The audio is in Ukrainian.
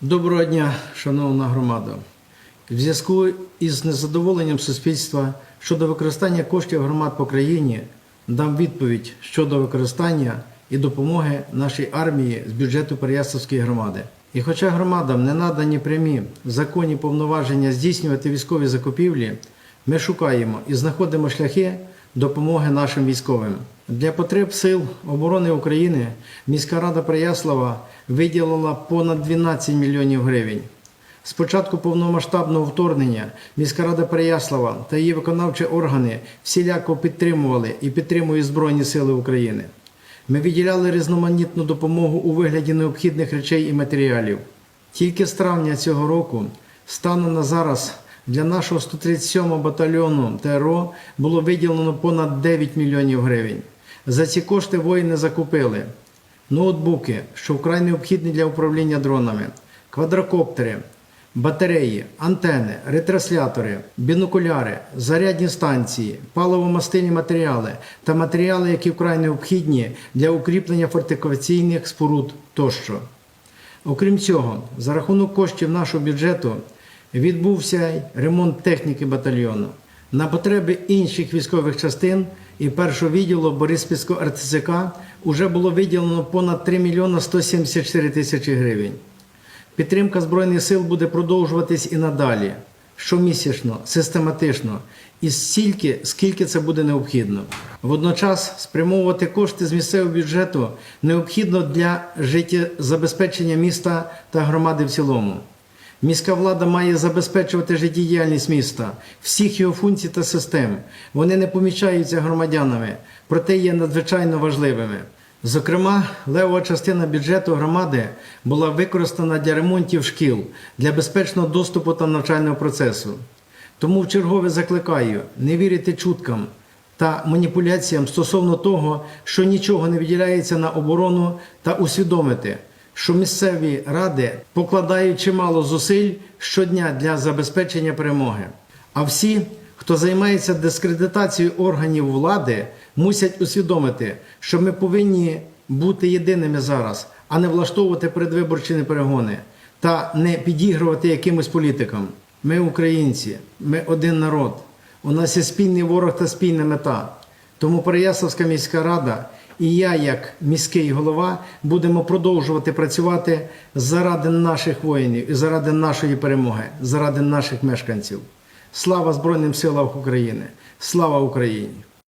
Доброго дня, шановна громада. В зв'язку із незадоволенням суспільства щодо використання коштів громад по країні дам відповідь щодо використання і допомоги нашій армії з бюджету Переяславської громади. І хоча громадам не надані прямі законні повноваження здійснювати військові закупівлі, ми шукаємо і знаходимо шляхи допомоги нашим військовим. Для потреб Сил оборони України міська рада Переяслава виділила понад 12 мільйонів гривень. З початку повномасштабного вторгнення міська рада Переяслава та її виконавчі органи всіляко підтримували і підтримують Збройні Сили України. Ми виділяли різноманітну допомогу у вигляді необхідних речей і матеріалів. Тільки з травня цього року, станом на зараз, для нашого 137 батальйону ТРО було виділено понад 9 мільйонів гривень. За ці кошти воїни закупили ноутбуки, що вкрай необхідні для управління дронами, квадрокоптери, батареї, антени, ретранслятори, бінокуляри, зарядні станції, паливо-мастильні матеріали та матеріали, які вкрай необхідні для укріплення фортифікаційних споруд тощо. Окрім цього, за рахунок коштів нашого бюджету відбувся ремонт техніки батальйону. На потреби інших військових частин і першого відділу Бориспільського РТЦК вже було виділено понад 3 мільйона 174 тисячі гривень. Підтримка Збройних сил буде продовжуватись і надалі, щомісячно, систематично, і стільки, скільки це буде необхідно. Водночас спрямовувати кошти з місцевого бюджету необхідно для життєзабезпечення міста та громади в цілому. Міська влада має забезпечувати життєдіяльність міста, всіх його функцій та систем. Вони не помічаються громадянами, проте є надзвичайно важливими. Зокрема, левова частина бюджету громади була використана для ремонтів шкіл, для безпечного доступу та навчального процесу. Тому вчергове закликаю не вірити чуткам та маніпуляціям стосовно того, що нічого не виділяється на оборону, та усвідомити, що місцеві ради покладають чимало зусиль щодня для забезпечення перемоги. А всі, хто займається дискредитацією органів влади, мусять усвідомити, що ми повинні бути єдиними зараз, а не влаштовувати передвиборчі перегони та не підігрувати якимось політикам. Ми українці, ми один народ. У нас є спільний ворог та спільна мета. Тому Переяславська міська рада і я, як міський голова, будемо продовжувати працювати заради наших воїнів і заради нашої перемоги, заради наших мешканців. Слава Збройним силам України! Слава Україні!